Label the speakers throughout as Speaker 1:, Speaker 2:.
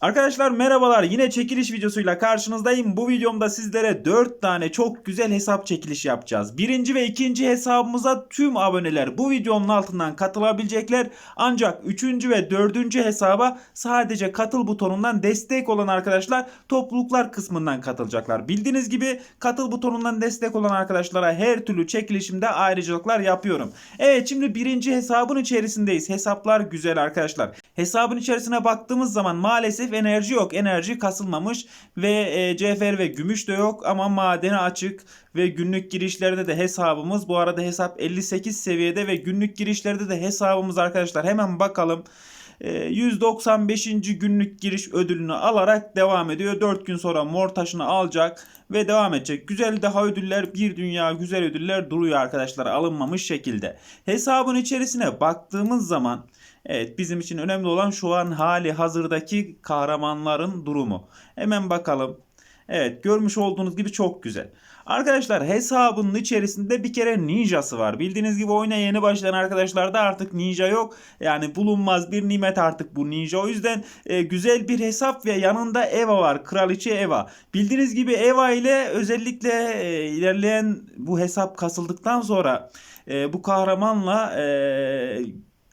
Speaker 1: Arkadaşlar merhabalar yine çekiliş videosuyla karşınızdayım. Bu videomda sizlere 4 tane çok güzel hesap çekiliş yapacağız. Birinci ve ikinci hesabımıza tüm aboneler bu videonun altından katılabilecekler. Ancak üçüncü ve dördüncü hesaba sadece katıl butonundan destek olan arkadaşlar topluluklar kısmından katılacaklar. Bildiğiniz gibi katıl butonundan destek olan arkadaşlara her türlü çekilişimde ayrıcalıklar yapıyorum. Evet şimdi birinci hesabın içerisindeyiz. Hesaplar güzel arkadaşlar. Hesabın içerisine baktığımız zaman maalesef enerji yok. Enerji kasılmamış ve e, cevher ve gümüş de yok ama madeni açık ve günlük girişlerde de hesabımız. Bu arada hesap 58 seviyede ve günlük girişlerde de hesabımız arkadaşlar. Hemen bakalım. E, 195. günlük giriş ödülünü alarak devam ediyor. 4 gün sonra mor taşını alacak ve devam edecek. Güzel daha ödüller bir dünya güzel ödüller duruyor arkadaşlar alınmamış şekilde. Hesabın içerisine baktığımız zaman Evet bizim için önemli olan şu an hali hazırdaki kahramanların durumu. Hemen bakalım. Evet görmüş olduğunuz gibi çok güzel. Arkadaşlar hesabının içerisinde bir kere ninjası var. Bildiğiniz gibi oyuna yeni başlayan arkadaşlarda artık ninja yok. Yani bulunmaz bir nimet artık bu ninja. O yüzden e, güzel bir hesap ve yanında Eva var. Kraliçe Eva. Bildiğiniz gibi Eva ile özellikle e, ilerleyen bu hesap kasıldıktan sonra e, bu kahramanla e,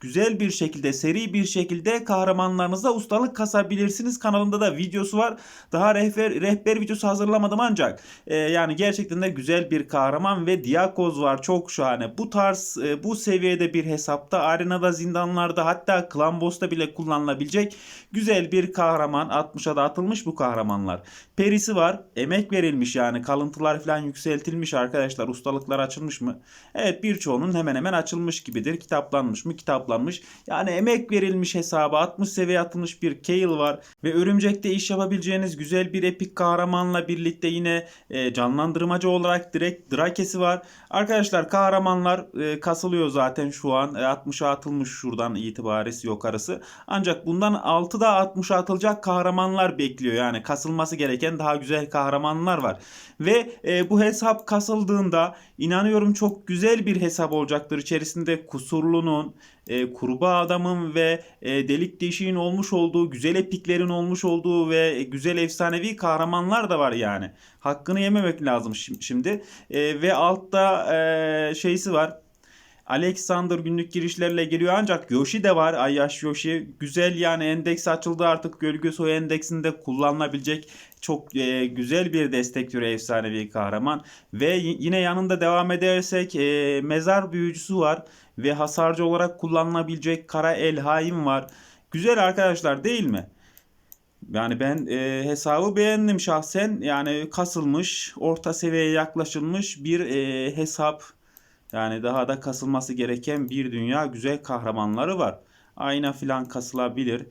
Speaker 1: güzel bir şekilde, seri bir şekilde kahramanlarınıza ustalık kasabilirsiniz. Kanalımda da videosu var. Daha rehber, rehber videosu hazırlamadım ancak e, yani gerçekten de güzel bir kahraman ve Diakoz var. Çok şahane. Bu tarz, e, bu seviyede bir hesapta, arenada, zindanlarda hatta Clan Boss'ta bile kullanılabilecek güzel bir kahraman. 60'a da atılmış bu kahramanlar. Perisi var. Emek verilmiş yani. Kalıntılar falan yükseltilmiş arkadaşlar. Ustalıklar açılmış mı? Evet birçoğunun hemen hemen açılmış gibidir. Kitaplanmış mı? Kitaplanmış. Yani emek verilmiş hesaba 60 seviye atılmış bir Kayle var. Ve örümcekte iş yapabileceğiniz güzel bir epik kahramanla birlikte yine e, canlandırmacı olarak direkt Drakes'i var. Arkadaşlar kahramanlar e, kasılıyor zaten şu an. E, 60'a atılmış şuradan itibaresi yukarısı. Ancak bundan 6'da 60'a atılacak kahramanlar bekliyor. Yani kasılması gereken daha güzel kahramanlar var. Ve e, bu hesap kasıldığında inanıyorum çok güzel bir hesap olacaktır. İçerisinde kusurlunun, e, kurbağa adamın ve e, delik deşiğin olmuş olduğu, güzel epiklerin olmuş olduğu ve güzel efsanevi kahramanlar da var yani. Hakkını yememek lazım şim- şimdi. E, ve altta e, şeysi var. Alexander günlük girişlerle geliyor ancak Yoshi de var. Ayaş Yoshi. Güzel yani endeks açıldı artık. Gölge Soy endeksinde kullanılabilecek çok e, güzel bir destek türü efsanevi kahraman. Ve yine yanında devam edersek e, mezar büyücüsü var. Ve hasarcı olarak kullanılabilecek Kara El Haim var. Güzel arkadaşlar değil mi? Yani ben e, hesabı beğendim şahsen. Yani kasılmış, orta seviyeye yaklaşılmış bir e, hesap. Yani daha da kasılması gereken bir dünya güzel kahramanları var. Ayna filan kasılabilir.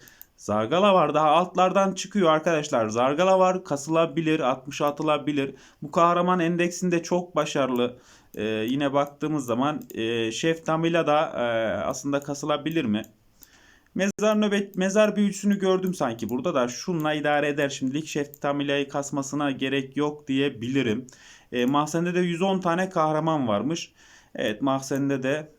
Speaker 1: Zargala var daha altlardan çıkıyor arkadaşlar. Zargala var kasılabilir, 60 atılabilir. Bu kahraman endeksinde çok başarılı. Ee, yine baktığımız zaman e, Şef Tamila da e, aslında kasılabilir mi? Mezar nöbet mezar büyücüsünü gördüm sanki. Burada da şunla idare eder şimdilik. Şef Tamila'yı kasmasına gerek yok diyebilirim. E, mahzende de 110 tane kahraman varmış. Evet mahzende de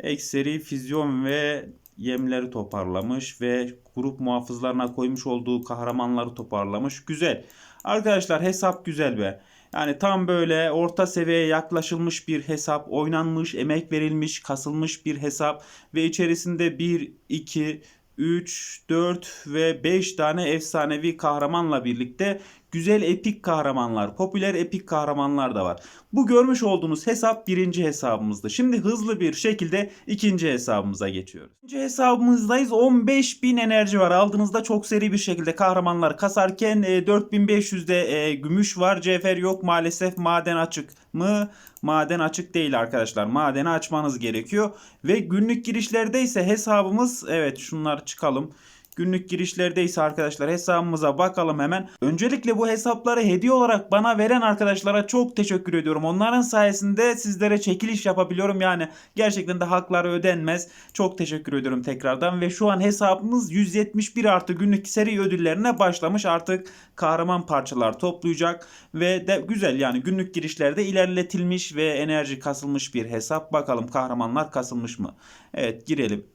Speaker 1: ekseri füzyon ve yemleri toparlamış ve grup muhafızlarına koymuş olduğu kahramanları toparlamış. Güzel. Arkadaşlar hesap güzel be. Yani tam böyle orta seviyeye yaklaşılmış bir hesap, oynanmış, emek verilmiş, kasılmış bir hesap ve içerisinde 1, 2, 3, 4 ve 5 tane efsanevi kahramanla birlikte güzel epik kahramanlar, popüler epik kahramanlar da var. Bu görmüş olduğunuz hesap birinci hesabımızdı. Şimdi hızlı bir şekilde ikinci hesabımıza geçiyoruz. İkinci hesabımızdayız. 15.000 enerji var. Aldığınızda çok seri bir şekilde kahramanlar kasarken e, 4500'de e, gümüş var. Cevher yok maalesef. Maden açık mı? Maden açık değil arkadaşlar. Madeni açmanız gerekiyor. Ve günlük girişlerde ise hesabımız evet şunlar çıkalım. Günlük girişlerde ise arkadaşlar hesabımıza bakalım hemen. Öncelikle bu hesapları hediye olarak bana veren arkadaşlara çok teşekkür ediyorum. Onların sayesinde sizlere çekiliş yapabiliyorum. Yani gerçekten de hakları ödenmez. Çok teşekkür ediyorum tekrardan. Ve şu an hesabımız 171 artı günlük seri ödüllerine başlamış. Artık kahraman parçalar toplayacak. Ve de güzel yani günlük girişlerde ilerletilmiş ve enerji kasılmış bir hesap. Bakalım kahramanlar kasılmış mı? Evet girelim.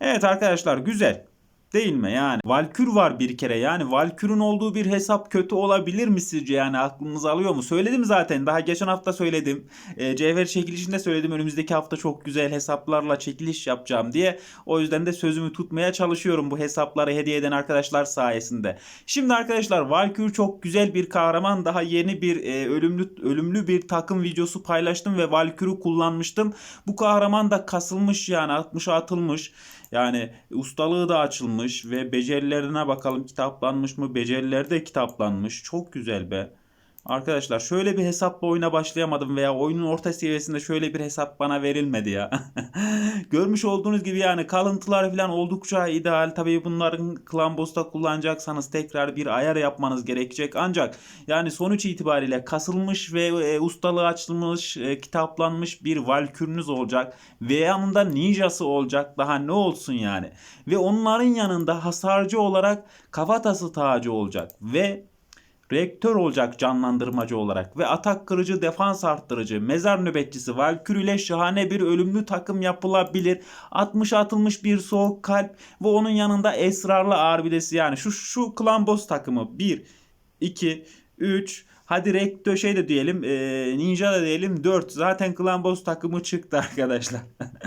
Speaker 1: Evet arkadaşlar güzel. Değil mi yani? Valkür var bir kere yani Valkür'ün olduğu bir hesap kötü olabilir mi sizce yani aklınız alıyor mu? Söyledim zaten daha geçen hafta söyledim. E, cevher çekilişinde söyledim önümüzdeki hafta çok güzel hesaplarla çekiliş yapacağım diye. O yüzden de sözümü tutmaya çalışıyorum bu hesapları hediye eden arkadaşlar sayesinde. Şimdi arkadaşlar Valkür çok güzel bir kahraman daha yeni bir e, ölümlü ölümlü bir takım videosu paylaştım ve Valkür'ü kullanmıştım. Bu kahraman da kasılmış yani 60'a atılmış. Yani ustalığı da açılmış ve becerilerine bakalım kitaplanmış mı? Becerileri de kitaplanmış. Çok güzel be. Arkadaşlar şöyle bir hesapla oyuna başlayamadım veya oyunun orta seviyesinde şöyle bir hesap bana verilmedi ya. Görmüş olduğunuz gibi yani kalıntılar falan oldukça ideal. Tabii bunların Klambos'ta kullanacaksanız tekrar bir ayar yapmanız gerekecek. Ancak yani sonuç itibariyle kasılmış ve e, ustalığı açılmış, e, kitaplanmış bir valkürünüz olacak. Ve yanında ninjası olacak. Daha ne olsun yani. Ve onların yanında hasarcı olarak kafatası tacı olacak. Ve reaktör olacak canlandırmacı olarak ve atak kırıcı, defans arttırıcı, mezar nöbetçisi Valkür ile şahane bir ölümlü takım yapılabilir. 60 atılmış bir soğuk kalp ve onun yanında esrarlı arbidesi yani şu şu klan boss takımı 1 2 3 Hadi rektör şey de diyelim e, ninja da diyelim 4 zaten boss takımı çıktı arkadaşlar.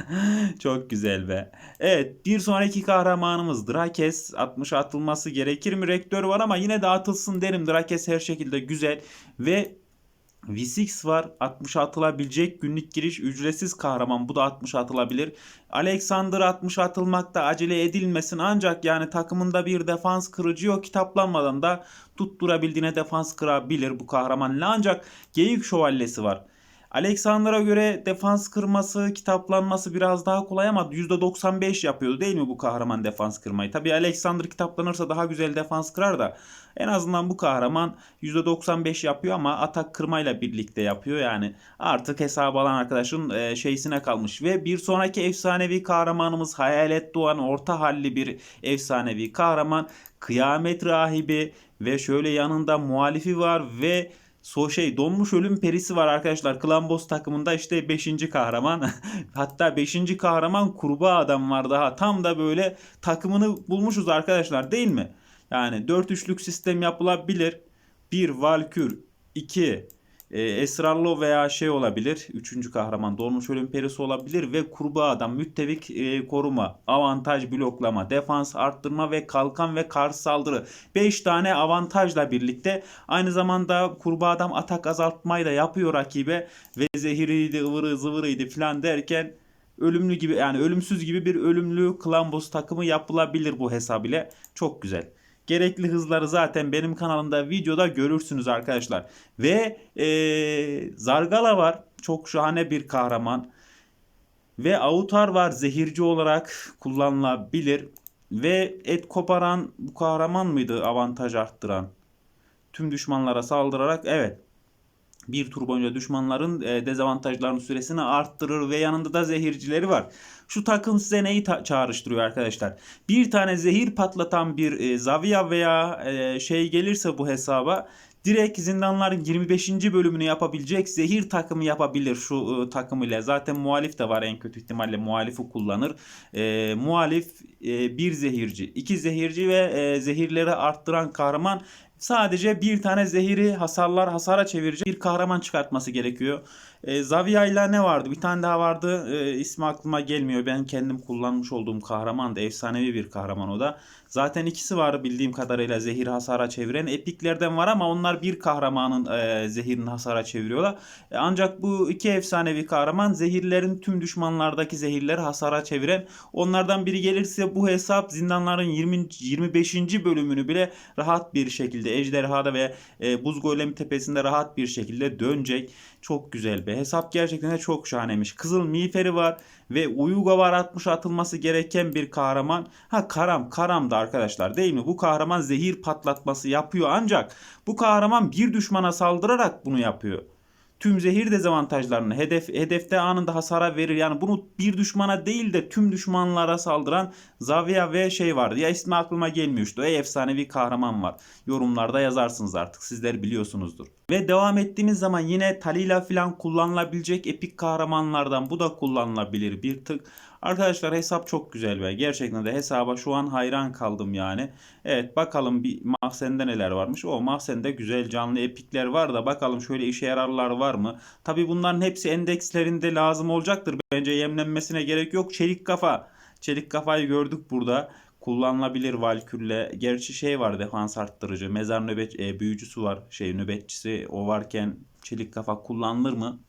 Speaker 1: Çok güzel be. Evet bir sonraki kahramanımız Drakes 60 atılması gerekir mi? Rektör var ama yine de atılsın derim. Drakes her şekilde güzel ve V6 var. 60 atılabilecek günlük giriş ücretsiz kahraman. Bu da 60 atılabilir. Alexander 60 atılmakta acele edilmesin. Ancak yani takımında bir defans kırıcı yok. Kitaplanmadan da tutturabildiğine defans kırabilir bu kahramanla. Ancak geyik şövalyesi var. Alexander'a göre defans kırması, kitaplanması biraz daha kolay ama %95 yapıyordu değil mi bu kahraman defans kırmayı? Tabii Alexander kitaplanırsa daha güzel defans kırar da en azından bu kahraman %95 yapıyor ama atak kırmayla birlikte yapıyor. Yani artık hesabı alan arkadaşın e, şeysine kalmış. Ve bir sonraki efsanevi kahramanımız Hayalet Doğan orta halli bir efsanevi kahraman. Kıyamet rahibi ve şöyle yanında muhalifi var ve So şey donmuş ölüm perisi var arkadaşlar. Klambos takımında işte 5. kahraman. Hatta 5. kahraman kurbağa adam var daha. Tam da böyle takımını bulmuşuz arkadaşlar değil mi? Yani 4-3'lük sistem yapılabilir. 1 Valkür, 2 e, Esrarlo veya şey olabilir. Üçüncü kahraman Dolmuş Ölüm Perisi olabilir ve kurbağa adam müttevik e, koruma, avantaj bloklama, defans arttırma ve kalkan ve karşı saldırı. 5 tane avantajla birlikte aynı zamanda kurbağa adam atak azaltmayı da yapıyor rakibe ve zehiriydi, ıvırı zıvırıydı falan derken ölümlü gibi yani ölümsüz gibi bir ölümlü Klambos takımı yapılabilir bu hesab ile. Çok güzel. Gerekli hızları zaten benim kanalımda videoda görürsünüz arkadaşlar. Ve ee, Zargala var. Çok şahane bir kahraman. Ve Autar var zehirci olarak kullanılabilir. Ve et koparan bu kahraman mıydı avantaj arttıran? Tüm düşmanlara saldırarak evet bir tur boyunca düşmanların e, dezavantajlarının süresini arttırır ve yanında da zehircileri var. Şu takım size neyi ta- çağrıştırıyor arkadaşlar? Bir tane zehir patlatan bir e, Zavia veya e, şey gelirse bu hesaba direkt zindanların 25. bölümünü yapabilecek zehir takımı yapabilir şu e, takım ile. Zaten muhalif de var en kötü ihtimalle muhalifi kullanır. E, muhalif e, bir zehirci, iki zehirci ve e, zehirleri arttıran kahraman sadece bir tane zehiri hasarlar hasara çevirecek bir kahraman çıkartması gerekiyor. E, Zavia ile ne vardı? Bir tane daha vardı. E, ismi aklıma gelmiyor. Ben kendim kullanmış olduğum kahraman da efsanevi bir kahraman o da. Zaten ikisi var bildiğim kadarıyla zehir hasara çeviren. Epiklerden var ama onlar bir kahramanın e, zehirini hasara çeviriyorlar. E, ancak bu iki efsanevi kahraman zehirlerin tüm düşmanlardaki zehirleri hasara çeviren. Onlardan biri gelirse bu hesap zindanların 20 25. bölümünü bile rahat bir şekilde ejderhada ve e, buz golemi tepesinde rahat bir şekilde dönecek. Çok güzel be. Hesap gerçekten de çok şahanemiş. Kızıl miğferi var ve Uyuga var 60 atılması gereken bir kahraman. Ha Karam, Karam da arkadaşlar değil mi? Bu kahraman zehir patlatması yapıyor ancak bu kahraman bir düşmana saldırarak bunu yapıyor tüm zehir dezavantajlarını hedef hedefte anında hasara verir. Yani bunu bir düşmana değil de tüm düşmanlara saldıran Zavia ve şey vardı. Ya ismi aklıma gelmiyor işte. Ey efsanevi kahraman var. Yorumlarda yazarsınız artık. Sizler biliyorsunuzdur. Ve devam ettiğimiz zaman yine Talila falan kullanılabilecek epik kahramanlardan bu da kullanılabilir bir tık. Arkadaşlar hesap çok güzel be. Gerçekten de hesaba şu an hayran kaldım yani. Evet bakalım bir mahzende neler varmış. O mahzende güzel canlı epikler var da bakalım şöyle işe yararlar var mı? Tabi bunların hepsi endekslerinde lazım olacaktır. Bence yemlenmesine gerek yok. Çelik kafa. Çelik kafayı gördük burada. Kullanılabilir valkülle. Gerçi şey var defans arttırıcı. Mezar nöbet e, büyücüsü var. Şey nöbetçisi o varken çelik kafa kullanılır mı?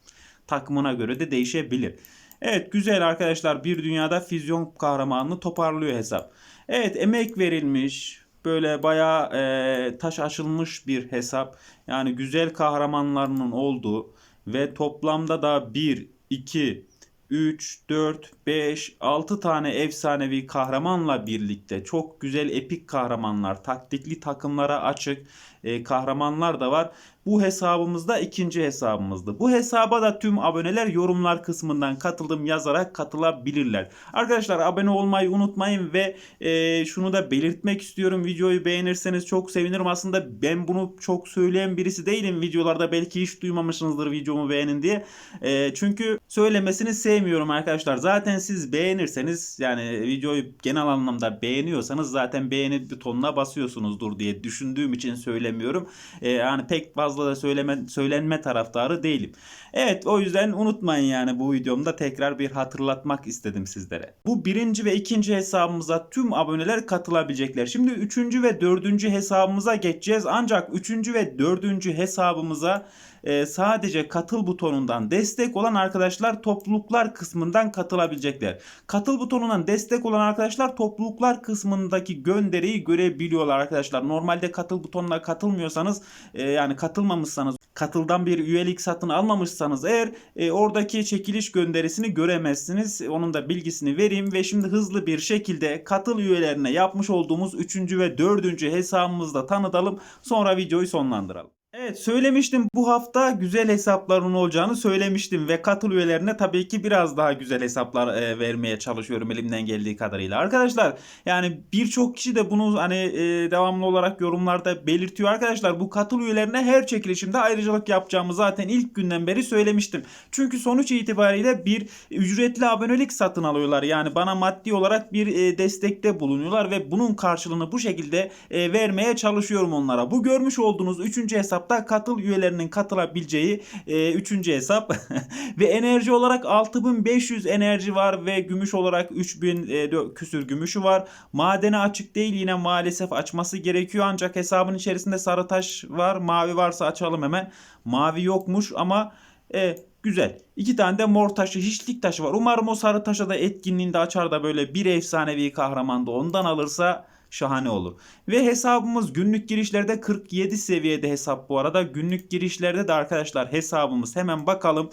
Speaker 1: Takımına göre de değişebilir. Evet güzel arkadaşlar bir dünyada füzyon kahramanını toparlıyor hesap. Evet emek verilmiş böyle bayağı e, taş açılmış bir hesap. Yani güzel kahramanlarının olduğu ve toplamda da 1, 2, 3, 4, 5, 6 tane efsanevi kahramanla birlikte çok güzel epik kahramanlar, taktikli takımlara açık e, kahramanlar da var. Bu hesabımızda ikinci hesabımızdı. Bu hesaba da tüm aboneler yorumlar kısmından katıldım yazarak katılabilirler. Arkadaşlar abone olmayı unutmayın ve e, şunu da belirtmek istiyorum. Videoyu beğenirseniz çok sevinirim. Aslında ben bunu çok söyleyen birisi değilim. Videolarda belki hiç duymamışsınızdır videomu beğenin diye. E, çünkü söylemesini sevmiyorum arkadaşlar. Zaten siz beğenirseniz yani videoyu genel anlamda beğeniyorsanız zaten beğeni butonuna basıyorsunuzdur diye düşündüğüm için söylemiyorum. E, yani pek fazla da söyleme, söylenme taraftarı değilim. Evet o yüzden unutmayın yani bu videomda tekrar bir hatırlatmak istedim sizlere. Bu birinci ve ikinci hesabımıza tüm aboneler katılabilecekler. Şimdi üçüncü ve dördüncü hesabımıza geçeceğiz. Ancak üçüncü ve dördüncü hesabımıza e, sadece katıl butonundan destek olan arkadaşlar topluluklar kısmından katılabilecekler. Katıl butonundan destek olan arkadaşlar topluluklar kısmındaki gönderiyi görebiliyorlar arkadaşlar. Normalde katıl butonuna katılmıyorsanız e, yani katılmamışsanız katıldan bir üyelik satın almamışsanız eğer e, oradaki çekiliş gönderisini göremezsiniz. Onun da bilgisini vereyim ve şimdi hızlı bir şekilde katıl üyelerine yapmış olduğumuz 3. ve 4. hesabımızda tanıtalım. Sonra videoyu sonlandıralım. Evet söylemiştim bu hafta güzel hesapların olacağını söylemiştim ve katıl üyelerine tabii ki biraz daha güzel hesaplar e, vermeye çalışıyorum elimden geldiği kadarıyla. Arkadaşlar yani birçok kişi de bunu hani e, devamlı olarak yorumlarda belirtiyor. Arkadaşlar bu katıl üyelerine her çekilişimde ayrıcalık yapacağımı zaten ilk günden beri söylemiştim. Çünkü sonuç itibariyle bir ücretli abonelik satın alıyorlar. Yani bana maddi olarak bir e, destekte bulunuyorlar ve bunun karşılığını bu şekilde e, vermeye çalışıyorum onlara. Bu görmüş olduğunuz 3. hesapta katıl üyelerinin katılabileceği 3. E, hesap ve enerji olarak 6500 enerji var ve gümüş olarak 3000 e, küsür gümüşü var. Madene açık değil yine maalesef açması gerekiyor ancak hesabın içerisinde sarı taş var. Mavi varsa açalım hemen. Mavi yokmuş ama e, Güzel. İki tane de mor taşı, hiçlik taşı var. Umarım o sarı taşa da etkinliğinde açar da böyle bir efsanevi kahraman da ondan alırsa şahane olur. Ve hesabımız günlük girişlerde 47 seviyede hesap bu arada. Günlük girişlerde de arkadaşlar hesabımız hemen bakalım.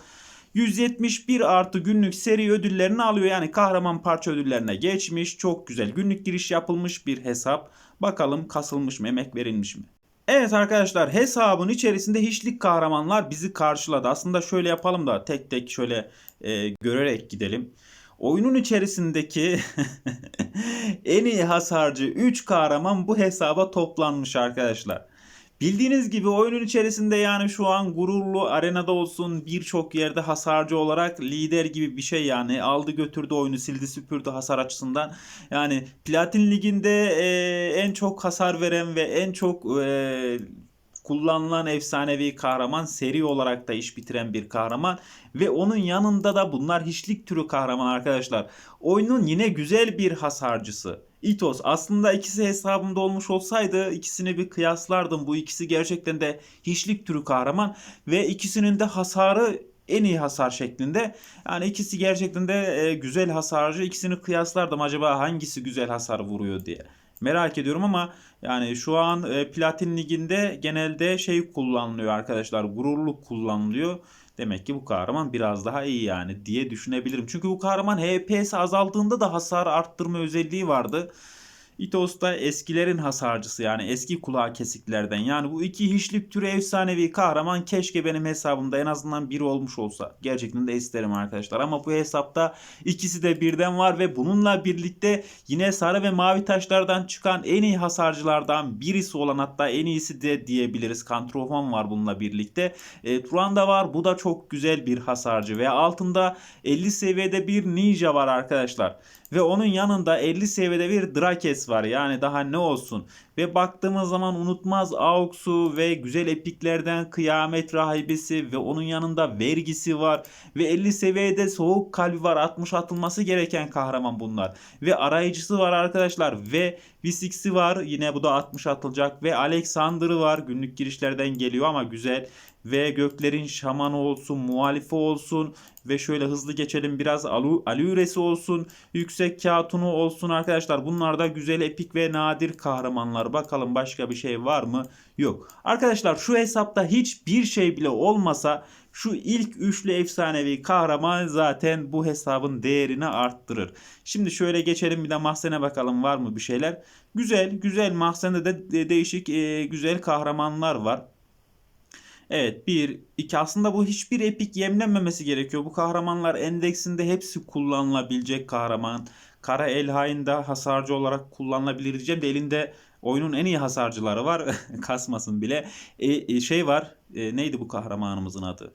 Speaker 1: 171 artı günlük seri ödüllerini alıyor. Yani kahraman parça ödüllerine geçmiş. Çok güzel. Günlük giriş yapılmış bir hesap. Bakalım kasılmış mı, emek verilmiş mi? Evet arkadaşlar hesabın içerisinde hiçlik kahramanlar bizi karşıladı. Aslında şöyle yapalım da tek tek şöyle e, görerek gidelim. Oyunun içerisindeki en iyi hasarcı 3 kahraman bu hesaba toplanmış arkadaşlar. Bildiğiniz gibi oyunun içerisinde yani şu an gururlu arenada olsun birçok yerde hasarcı olarak lider gibi bir şey yani aldı götürdü oyunu sildi süpürdü hasar açısından. Yani Platin Ligi'nde e, en çok hasar veren ve en çok e, kullanılan efsanevi kahraman seri olarak da iş bitiren bir kahraman ve onun yanında da bunlar hiçlik türü kahraman arkadaşlar. Oyunun yine güzel bir hasarcısı. Itos aslında ikisi hesabımda olmuş olsaydı ikisini bir kıyaslardım. Bu ikisi gerçekten de hiçlik türü kahraman ve ikisinin de hasarı en iyi hasar şeklinde. Yani ikisi gerçekten de e, güzel hasarcı. İkisini kıyaslardım acaba hangisi güzel hasar vuruyor diye. Merak ediyorum ama yani şu an e, Platin Ligi'nde genelde şey kullanılıyor arkadaşlar. Gururluk kullanılıyor. Demek ki bu kahraman biraz daha iyi yani diye düşünebilirim. Çünkü bu kahraman HPS azaldığında da hasar arttırma özelliği vardı. Itos da eskilerin hasarcısı yani eski kulağı kesiklerden. Yani bu iki hiçlik türü efsanevi kahraman keşke benim hesabımda en azından biri olmuş olsa. Gerçekten de isterim arkadaşlar. Ama bu hesapta ikisi de birden var ve bununla birlikte yine sarı ve mavi taşlardan çıkan en iyi hasarcılardan birisi olan hatta en iyisi de diyebiliriz. Kantrofan var bununla birlikte. E, Turan da var. Bu da çok güzel bir hasarcı ve altında 50 seviyede bir ninja var arkadaşlar. Ve onun yanında 50 seviyede bir Drakes var. Yani daha ne olsun. Ve baktığımız zaman unutmaz Aux'u ve güzel epiklerden Kıyamet Rahibesi ve onun yanında vergisi var. Ve 50 seviyede soğuk kalbi var. 60 atılması gereken kahraman bunlar. Ve arayıcısı var arkadaşlar. Ve V6'i var. Yine bu da 60 atılacak. Ve Alexander'ı var. Günlük girişlerden geliyor ama güzel ve göklerin şamanı olsun, muhalifi olsun ve şöyle hızlı geçelim biraz alu, alüresi olsun, yüksek katunu olsun arkadaşlar. Bunlar da güzel epik ve nadir kahramanlar. Bakalım başka bir şey var mı? Yok. Arkadaşlar şu hesapta hiçbir şey bile olmasa şu ilk üçlü efsanevi kahraman zaten bu hesabın değerini arttırır. Şimdi şöyle geçelim bir de mahzene bakalım var mı bir şeyler. Güzel güzel mahzende de değişik e, güzel kahramanlar var. Evet bir iki aslında bu hiçbir epik yemlenmemesi gerekiyor. Bu kahramanlar endeksinde hepsi kullanılabilecek kahraman. Kara Elhain de hasarcı olarak kullanılabilir diyeceğim de elinde oyunun en iyi hasarcıları var. Kasmasın bile. E, e, şey var. E, neydi bu kahramanımızın adı?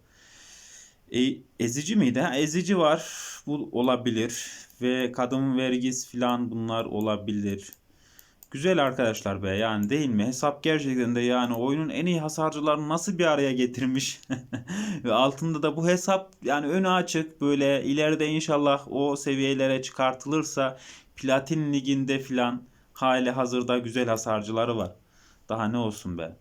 Speaker 1: E, ezici miydi? Ha, ezici var. Bu olabilir. Ve kadın vergisi falan bunlar olabilir. Güzel arkadaşlar be yani değil mi? Hesap gerçekten de yani oyunun en iyi hasarcılarını nasıl bir araya getirmiş. Ve altında da bu hesap yani önü açık böyle ileride inşallah o seviyelere çıkartılırsa Platin Ligi'nde filan hali hazırda güzel hasarcıları var. Daha ne olsun be.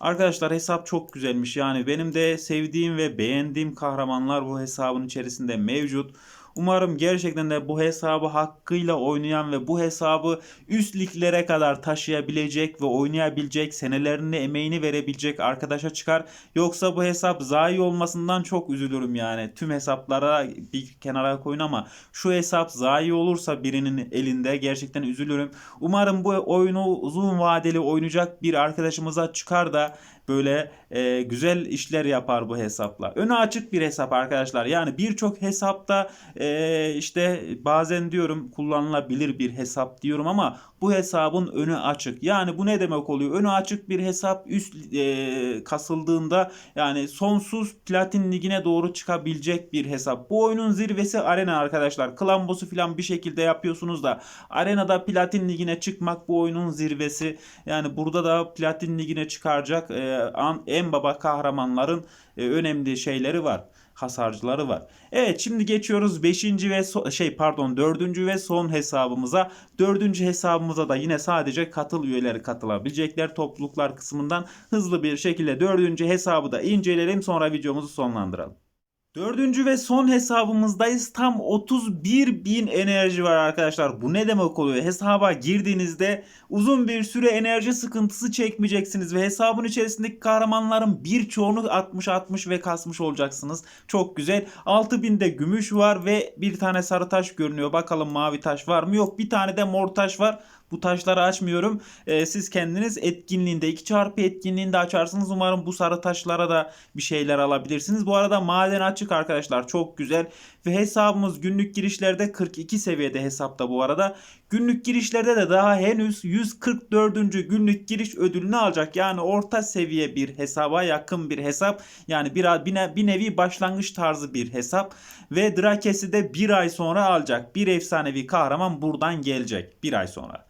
Speaker 1: Arkadaşlar hesap çok güzelmiş. Yani benim de sevdiğim ve beğendiğim kahramanlar bu hesabın içerisinde mevcut. Umarım gerçekten de bu hesabı hakkıyla oynayan ve bu hesabı üst liglere kadar taşıyabilecek ve oynayabilecek, senelerini, emeğini verebilecek arkadaşa çıkar. Yoksa bu hesap zayi olmasından çok üzülürüm yani. Tüm hesaplara bir kenara koyun ama şu hesap zayi olursa birinin elinde gerçekten üzülürüm. Umarım bu oyunu uzun vadeli oynayacak bir arkadaşımıza çıkar da böyle e, güzel işler yapar bu hesapla. Önü açık bir hesap arkadaşlar. Yani birçok hesapta e, işte bazen diyorum kullanılabilir bir hesap diyorum ama bu hesabın önü açık. Yani bu ne demek oluyor? Önü açık bir hesap üst e, kasıldığında yani sonsuz platin ligine doğru çıkabilecek bir hesap. Bu oyunun zirvesi arena arkadaşlar. Klan boss'u falan bir şekilde yapıyorsunuz da arenada platin ligine çıkmak bu oyunun zirvesi. Yani burada da platin ligine çıkaracak e, en baba kahramanların e, önemli şeyleri var hasarcıları var. Evet şimdi geçiyoruz 5. ve so şey pardon 4. ve son hesabımıza. 4. hesabımıza da yine sadece katıl üyeleri katılabilecekler topluluklar kısmından hızlı bir şekilde 4. hesabı da inceleyelim sonra videomuzu sonlandıralım. Dördüncü ve son hesabımızdayız. Tam 31 bin enerji var arkadaşlar. Bu ne demek oluyor? Hesaba girdiğinizde uzun bir süre enerji sıkıntısı çekmeyeceksiniz ve hesabın içerisindeki kahramanların birçoğunu 60-60 ve kasmış olacaksınız. Çok güzel. 6000'de gümüş var ve bir tane sarı taş görünüyor. Bakalım mavi taş var mı? Yok bir tane de mor taş var. Bu taşları açmıyorum. Ee, siz kendiniz etkinliğinde 2 çarpı etkinliğinde açarsınız. Umarım bu sarı taşlara da bir şeyler alabilirsiniz. Bu arada maden açık arkadaşlar. Çok güzel. Ve hesabımız günlük girişlerde 42 seviyede hesapta bu arada. Günlük girişlerde de daha henüz 144. günlük giriş ödülünü alacak. Yani orta seviye bir hesaba yakın bir hesap. Yani bir, bir, bir nevi başlangıç tarzı bir hesap. Ve Drakes'i de bir ay sonra alacak. Bir efsanevi kahraman buradan gelecek. Bir ay sonra.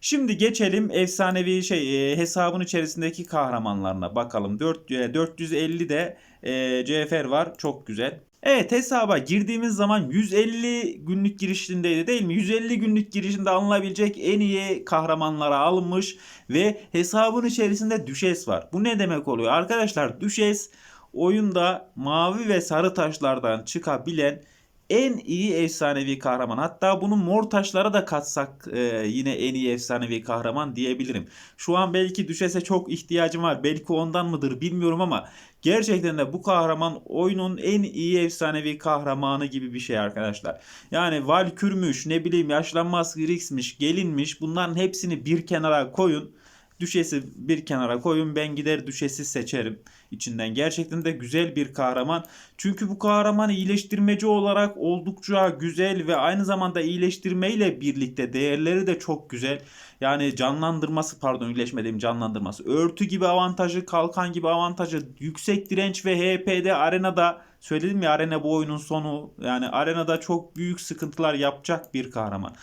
Speaker 1: Şimdi geçelim efsanevi şey e, hesabın içerisindeki kahramanlarına bakalım. 4 e, 450 de e, CFR var. Çok güzel. Evet hesaba girdiğimiz zaman 150 günlük girişindeydi değil mi? 150 günlük girişinde alınabilecek en iyi kahramanlara alınmış ve hesabın içerisinde düşes var. Bu ne demek oluyor? Arkadaşlar düşes oyunda mavi ve sarı taşlardan çıkabilen en iyi efsanevi kahraman. Hatta bunu mor taşlara da katsak e, yine en iyi efsanevi kahraman diyebilirim. Şu an belki düşese çok ihtiyacım var. Belki ondan mıdır bilmiyorum ama gerçekten de bu kahraman oyunun en iyi efsanevi kahramanı gibi bir şey arkadaşlar. Yani Valkürmüş, ne bileyim yaşlanmaz Grix'miş, gelinmiş bunların hepsini bir kenara koyun. Düşesi bir kenara koyun ben gider düşesi seçerim içinden. Gerçekten de güzel bir kahraman. Çünkü bu kahraman iyileştirmeci olarak oldukça güzel ve aynı zamanda iyileştirmeyle birlikte değerleri de çok güzel. Yani canlandırması pardon iyileşmediğim canlandırması. Örtü gibi avantajı, kalkan gibi avantajı, yüksek direnç ve HP'de arenada söyledim ya arena bu oyunun sonu. Yani arenada çok büyük sıkıntılar yapacak bir kahraman.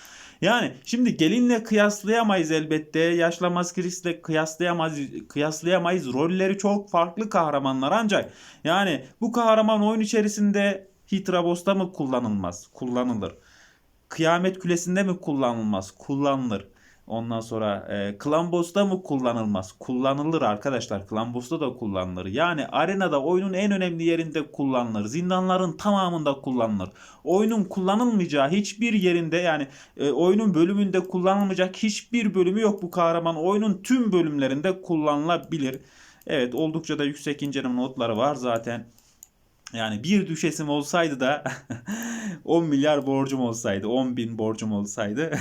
Speaker 1: Yani şimdi gelinle kıyaslayamayız elbette. Yaşlı Maskris'le kıyaslayamayız, kıyaslayamayız. Rolleri çok farklı kahramanlar ancak yani bu kahraman oyun içerisinde Hitrabos'ta mı kullanılmaz? Kullanılır. Kıyamet Kulesi'nde mi kullanılmaz? Kullanılır. Ondan sonra e, Klambos'ta mı kullanılmaz? Kullanılır arkadaşlar. Klambos'ta da kullanılır. Yani arenada oyunun en önemli yerinde kullanılır. Zindanların tamamında kullanılır. Oyunun kullanılmayacağı hiçbir yerinde yani e, oyunun bölümünde kullanılmayacak hiçbir bölümü yok bu kahraman. Oyunun tüm bölümlerinde kullanılabilir. Evet oldukça da yüksek inceleme notları var zaten. Yani bir düşesim olsaydı da 10 milyar borcum olsaydı, 10 bin borcum olsaydı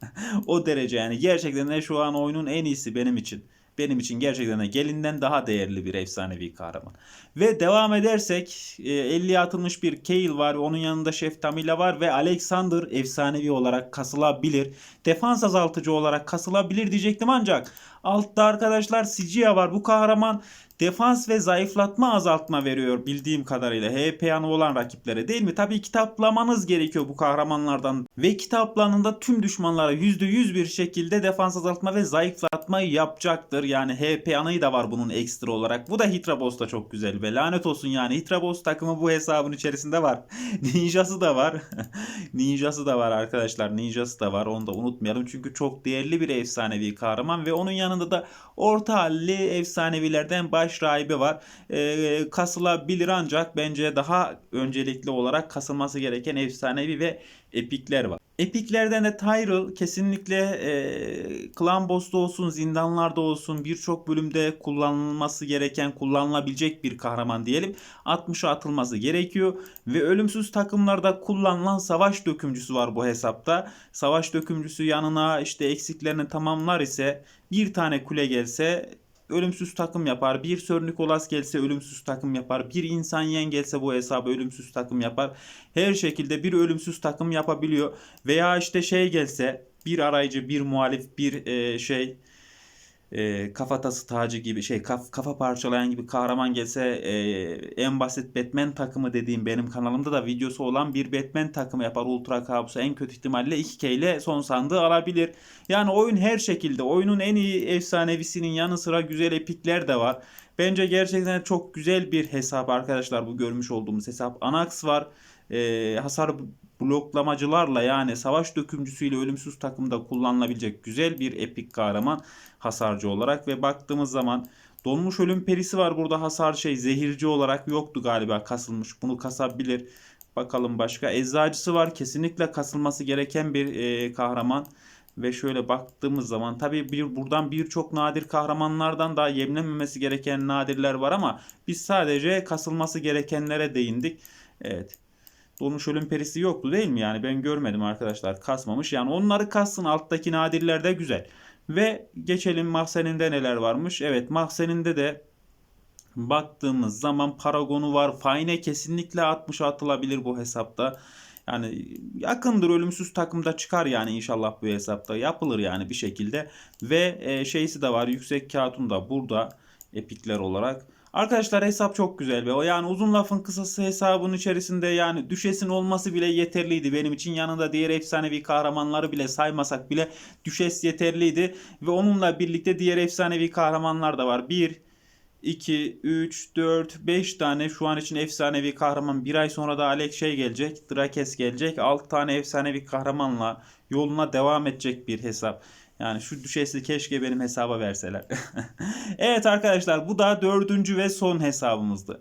Speaker 1: o derece yani gerçekten de şu an oyunun en iyisi benim için. Benim için gerçekten de gelinden daha değerli bir efsanevi kahraman. Ve devam edersek 50'ye atılmış bir Kayle var. Onun yanında Şef Tamila var ve Alexander efsanevi olarak kasılabilir. Defans azaltıcı olarak kasılabilir diyecektim ancak altta arkadaşlar Sigia var. Bu kahraman defans ve zayıflatma azaltma veriyor bildiğim kadarıyla HP yanı olan rakiplere değil mi? Tabii kitaplamanız gerekiyor bu kahramanlardan ve kitaplarında tüm düşmanlara %100 bir şekilde defans azaltma ve zayıflatmayı yapacaktır. Yani HP yanıyı da var bunun ekstra olarak. Bu da Hitrabos'ta çok güzel ve lanet olsun yani Hitrabos takımı bu hesabın içerisinde var. Ninjası da var. Ninjası da var arkadaşlar. Ninjası da var. Onu da unutmayalım. Çünkü çok değerli bir efsanevi kahraman ve onun yanında da orta halli efsanevilerden baş rahibi var. E, kasılabilir ancak bence daha öncelikli olarak kasılması gereken efsanevi ve epikler var. Epiklerden de Tyrell kesinlikle e, Clan Boss'ta olsun, zindanlarda olsun birçok bölümde kullanılması gereken, kullanılabilecek bir kahraman diyelim. 60'a atılması gerekiyor ve ölümsüz takımlarda kullanılan savaş dökümcüsü var bu hesapta. Savaş dökümcüsü yanına işte eksiklerini tamamlar ise bir tane kule gelse ölümsüz takım yapar. Bir Sir Nicholas gelse ölümsüz takım yapar. Bir insan yen gelse bu hesabı ölümsüz takım yapar. Her şekilde bir ölümsüz takım yapabiliyor. Veya işte şey gelse bir arayıcı, bir muhalif, bir e, şey e, kafatası tacı gibi şey kaf, kafa parçalayan gibi kahraman gelse e, en basit Batman takımı dediğim benim kanalımda da videosu olan bir Batman takımı yapar Ultra Kabusu en kötü ihtimalle 2K ile son sandığı alabilir. Yani oyun her şekilde oyunun en iyi efsanevisinin yanı sıra güzel epikler de var. Bence gerçekten çok güzel bir hesap arkadaşlar bu görmüş olduğumuz hesap. Anax var. E, hasar bloklamacılarla yani savaş dökümcüsüyle ölümsüz takımda kullanılabilecek güzel bir epik kahraman hasarcı olarak ve baktığımız zaman donmuş ölüm perisi var burada hasar şey zehirci olarak yoktu galiba kasılmış bunu kasabilir. Bakalım başka eczacısı var kesinlikle kasılması gereken bir e, kahraman ve şöyle baktığımız zaman tabii bir buradan birçok nadir kahramanlardan daha yemlenmemesi gereken nadirler var ama biz sadece kasılması gerekenlere değindik. Evet. Donmuş ölüm perisi yoktu değil mi? Yani ben görmedim arkadaşlar kasmamış. Yani onları kassın alttaki nadirler de güzel. Ve geçelim mahzeninde neler varmış. Evet mahzeninde de baktığımız zaman Paragon'u var. Fine kesinlikle 60 atılabilir bu hesapta. Yani yakındır ölümsüz takımda çıkar yani inşallah bu hesapta yapılır yani bir şekilde. Ve e, şeysi de var yüksek kağıtun da burada epikler olarak. Arkadaşlar hesap çok güzel ve o yani uzun lafın kısası hesabın içerisinde yani düşesin olması bile yeterliydi benim için. Yanında diğer efsanevi kahramanları bile saymasak bile düşes yeterliydi ve onunla birlikte diğer efsanevi kahramanlar da var. 1 2 3 4 5 tane şu an için efsanevi kahraman. Bir ay sonra da Alex şey gelecek. Drakes gelecek. 6 tane efsanevi kahramanla yoluna devam edecek bir hesap. Yani şu düşesi keşke benim hesaba verseler. evet arkadaşlar bu da dördüncü ve son hesabımızdı.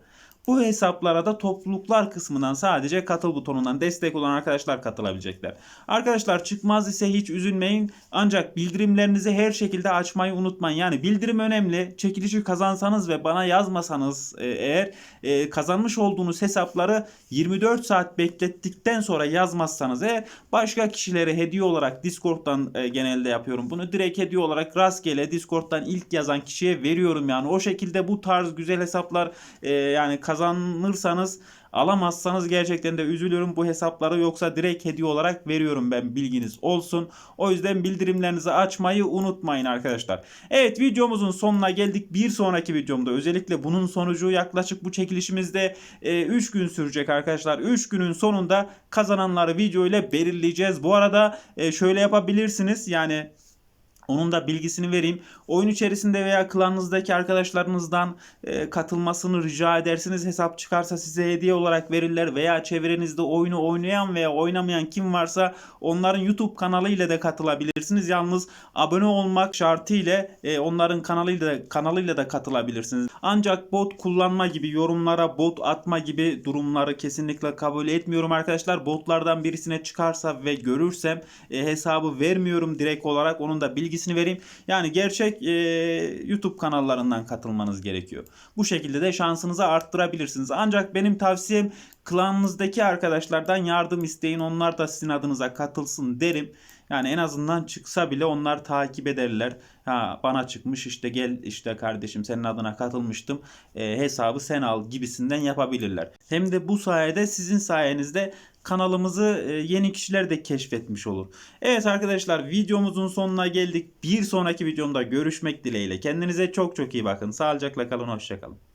Speaker 1: Bu hesaplara da topluluklar kısmından sadece katıl butonundan destek olan arkadaşlar katılabilecekler. Arkadaşlar çıkmaz ise hiç üzülmeyin. Ancak bildirimlerinizi her şekilde açmayı unutmayın. Yani bildirim önemli. Çekilişi kazansanız ve bana yazmasanız e, eğer e, kazanmış olduğunuz hesapları 24 saat beklettikten sonra yazmazsanız eğer başka kişilere hediye olarak Discord'dan e, genelde yapıyorum. Bunu direkt hediye olarak rastgele Discord'dan ilk yazan kişiye veriyorum yani. O şekilde bu tarz güzel hesaplar e, yani kazanırsanız alamazsanız gerçekten de üzülüyorum bu hesapları yoksa direkt hediye olarak veriyorum ben bilginiz olsun. O yüzden bildirimlerinizi açmayı unutmayın arkadaşlar. Evet videomuzun sonuna geldik. Bir sonraki videomda özellikle bunun sonucu yaklaşık bu çekilişimizde 3 gün sürecek arkadaşlar. 3 günün sonunda kazananları video ile belirleyeceğiz. Bu arada e, şöyle yapabilirsiniz yani onun da bilgisini vereyim. Oyun içerisinde veya klanınızdaki arkadaşlarınızdan e, katılmasını rica edersiniz. Hesap çıkarsa size hediye olarak verirler veya çevrenizde oyunu oynayan veya oynamayan kim varsa onların YouTube kanalıyla da katılabilirsiniz. Yalnız abone olmak şartı ile e, onların kanalıyla da, kanalıyla da katılabilirsiniz. Ancak bot kullanma gibi yorumlara bot atma gibi durumları kesinlikle kabul etmiyorum arkadaşlar. Botlardan birisine çıkarsa ve görürsem e, hesabı vermiyorum direkt olarak onun da bilgisini vereyim. Yani gerçek e, YouTube kanallarından katılmanız gerekiyor. Bu şekilde de şansınızı arttırabilirsiniz. Ancak benim tavsiyem klanınızdaki arkadaşlardan yardım isteyin. Onlar da sizin adınıza katılsın derim. Yani en azından çıksa bile onlar takip ederler. Ha bana çıkmış işte gel işte kardeşim senin adına katılmıştım. E, hesabı sen al gibisinden yapabilirler. Hem de bu sayede sizin sayenizde kanalımızı e, yeni kişiler de keşfetmiş olur. Evet arkadaşlar videomuzun sonuna geldik. Bir sonraki videomda görüşmek dileğiyle. Kendinize çok çok iyi bakın. Sağlıcakla kalın. Hoşçakalın.